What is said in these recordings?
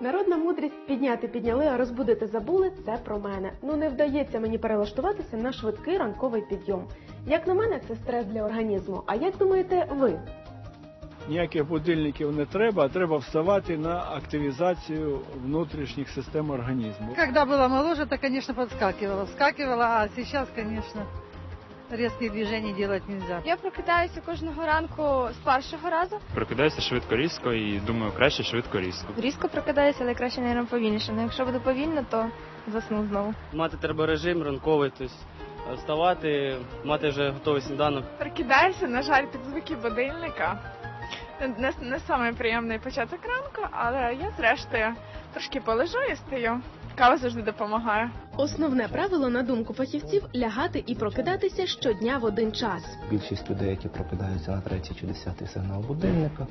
Народна мудрість підняти підняли, а розбудити забули це про мене. Ну не вдається мені перелаштуватися на швидкий ранковий підйом. Як на мене, це стрес для організму. А як думаєте ви? Ніяких будильників не треба, а треба вставати на активізацію внутрішніх систем організму. Когда была моложе, то, конечно, подскакивала. Вскакивала, а сейчас, конечно, резких движений делать нельзя. Я прокидаюся кожного ранку з першого разу. Прокидаюся швидко різко і думаю, краще швидко різко. Різко прокидаюся, але краще, мабуть, повільніше. Ну, якщо буду повільно, то засну знову. Мати треба режим ранковий, тобто вставати, мати вже готовий сніданок. Прокидаєшся, на жаль, під звуки будильника. Не, не самий приємний початок ранку, але я зрештою трошки полежу і стою. Кава завжди допомагає. Основне правило, на думку фахівців, лягати і прокидатися щодня в один час. Більшість людей, які прокидаються на третій чи десятий сигнал будильника,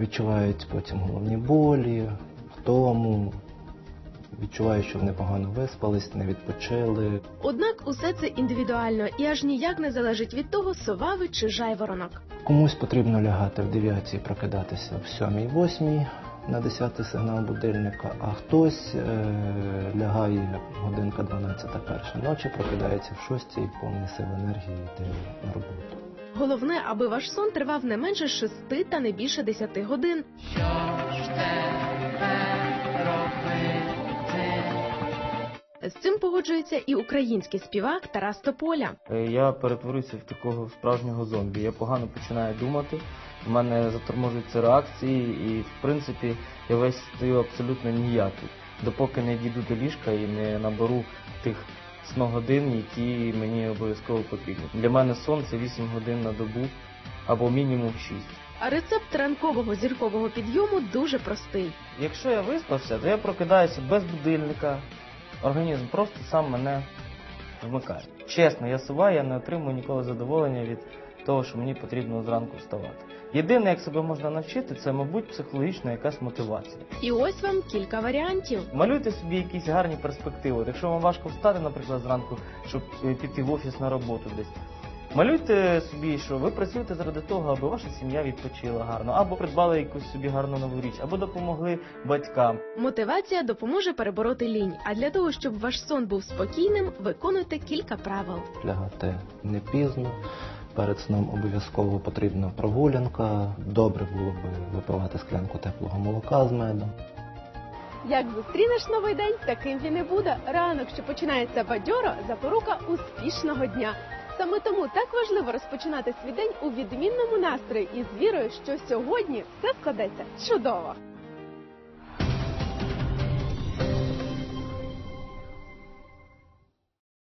відчувають потім головні болі, втому, відчувають, що вони погано виспались, не відпочили. Однак усе це індивідуально і аж ніяк не залежить від того, сова ви чи жайворонок. Комусь потрібно лягати в 9 і прокидатися в 7-8 на 10 сигнал будильника, а хтось е, лягає годинка 12 перша ночі, прокидається в 6 і повний сил енергії йде на роботу. Головне, аби ваш сон тривав не менше 6 та не більше 10 годин. Цим погоджується і український співак Тарас Тополя. Е, Я перетворююся в такого справжнього зомбі. Я погано починаю думати, в мене заторможуються реакції, і в принципі я весь стаю абсолютно ніякий, допоки не дійду до ліжка і не наберу тих сногодин, які мені обов'язково потрібні. Для мене сон це 8 годин на добу або мінімум 6. А рецепт ранкового зіркового підйому дуже простий. Якщо я виспався, то я прокидаюся без будильника. Організм просто сам мене вмикає. Чесно, я сова, я не отримую ніколи задоволення від того, що мені потрібно зранку вставати. Єдине, як себе можна навчити, це, мабуть, психологічна якась мотивація. І ось вам кілька варіантів. Малюйте собі якісь гарні перспективи. От Якщо вам важко встати, наприклад, зранку, щоб е, піти в офіс на роботу десь. Малюйте собі, що ви працюєте заради того, аби ваша сім'я відпочила гарно, або придбали якусь собі гарну нову річ, або допомогли батькам. Мотивація допоможе перебороти лінь. А для того, щоб ваш сон був спокійним, виконуйте кілька правил. Лягати не пізно. Перед сном обов'язково потрібна прогулянка. Добре було б випивати склянку теплого молока з медом. Як зустрінеш новий день, таким він і буде. Ранок, що починається бадьоро, запорука успішного дня. Саме тому так важливо розпочинати свій день у відмінному настрої і з вірою, що сьогодні все складеться чудово.